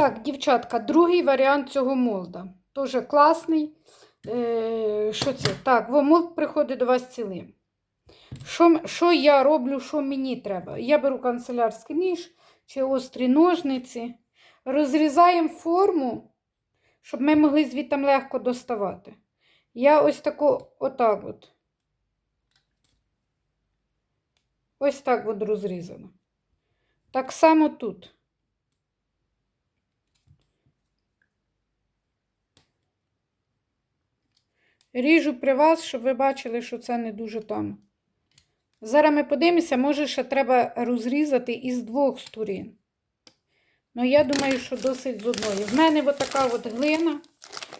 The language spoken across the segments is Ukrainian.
Так, дівчатка, другий варіант цього молда. Дуже класний. Е, що це? Так, молд приходить до вас цілим. Що, що я роблю, що мені треба? Я беру канцелярський ніж чи острі ножниці. Розрізаємо форму, щоб ми могли звідти легко доставати. Я ось таку, отак от. Ось так от розрізано. Так само тут. Ріжу при вас, щоб ви бачили, що це не дуже там. Зараз ми подивимося, може ще треба розрізати із двох сторін. Ну, я думаю, що досить з одної. В мене отака от глина.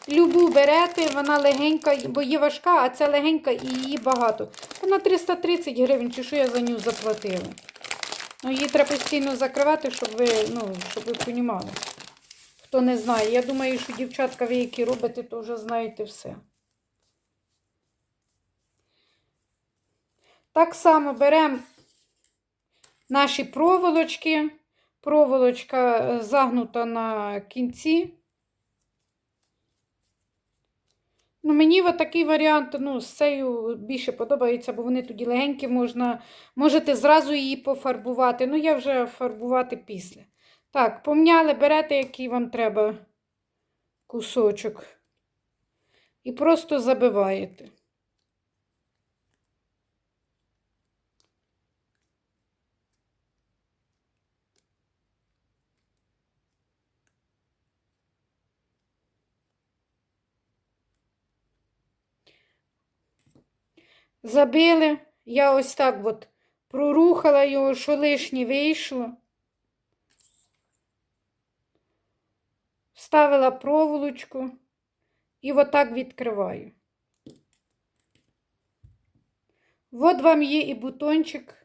Любу берете, вона легенька, бо є важка, а ця легенька і її багато. Вона 330 гривень, чи що я за нього заплатила. Ну, її треба постійно закривати, щоб ви, ну, щоб ви розуміли. Хто не знає. Я думаю, що дівчатка, ви, які робите, то вже знаєте все. Так само беремо наші проволочки. Проволочка е, загнута на кінці. Ну, мені такий варіант ну, з цею більше подобається, бо вони тоді легенькі, можна, можете зразу її пофарбувати. Ну, я вже фарбувати після. Так, помняли, берете, який вам треба кусочок. І просто забиваєте. Забили, я ось так от прорухала його, що лишнє вийшло. Вставила проволочку і отак відкриваю. От вам є і бутончик.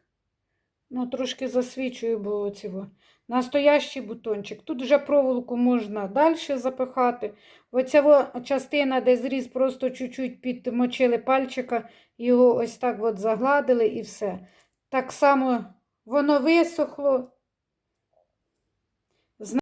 Ну, трошки засвічую, бо цього. Настоящий бутончик. Тут вже проволоку можна далі запихати. Оця частина, де зріз, просто чуть-чуть підмочили пальчика, його ось так от загладили і все. Так само воно висохло.